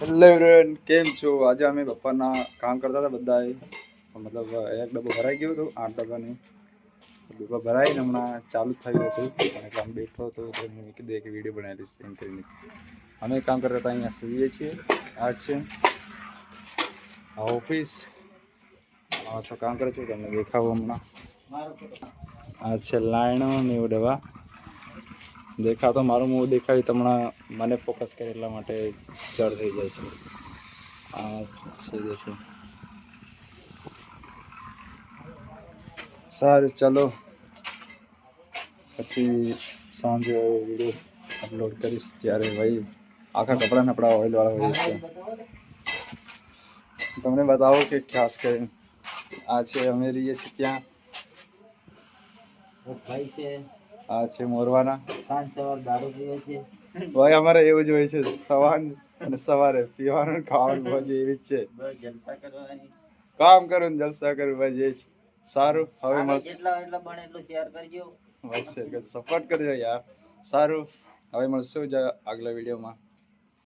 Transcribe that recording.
Hello everyone, કેમ છો? આજે અમે બપોરના કામ કરતા હતા બધાએ. મતલબ, એક ડબ્બો ભરાઈ ગયો હતો, આઠ ડબ્બાની. ડબ્બો ભરાઈને હમણાં ચાલુ થયું હતું. અને કામ બેઠો હતો, તો મેં કીધું એક વીડિયો બનાવી દઈશ એમ કરીને. અમે કામ કરતા હતા અહીંયા સૂઈએ છીએ. આ છે આ ઓફિસ. શું કામ કરે છે? તમને દેખાવું હમણાં. આ છે લાઈનો ને એવું દવા દેખાતો મારું મોં દેખાય તમને મને ફોકસ કરે એટલા માટે જળ થઈ જાય છે. આ છે દેખો? સારું, ચલો. પછી સાંજે વીડિયો અપલોડ કરીશ, ત્યારે ભાઈ આખા કપડાં નપડા ઓઇલવાળા હોય છે તમને બતાવો કે ખાસ કરીને આ છે, અમે રહીએ છીએ ત્યાં. ભાઈ છે. આ છે મોરવાના. સાંજ સવાર દારૂ પીવે છે ભાઈ અમારે એવું જ હોય છે સવાર અને સવારે પીવાનું ખાવાનું ભાઈ એવી જ છે. બસ કામ કરું ને જલસા કરું ભાઈ જ. સારું હવે મળશે એટલા એટલા બને એટલું શેર કરજો. સપોર્ટ કરજો યાર. સારું હવે મળશું જ આગલા વિડીયોમાં.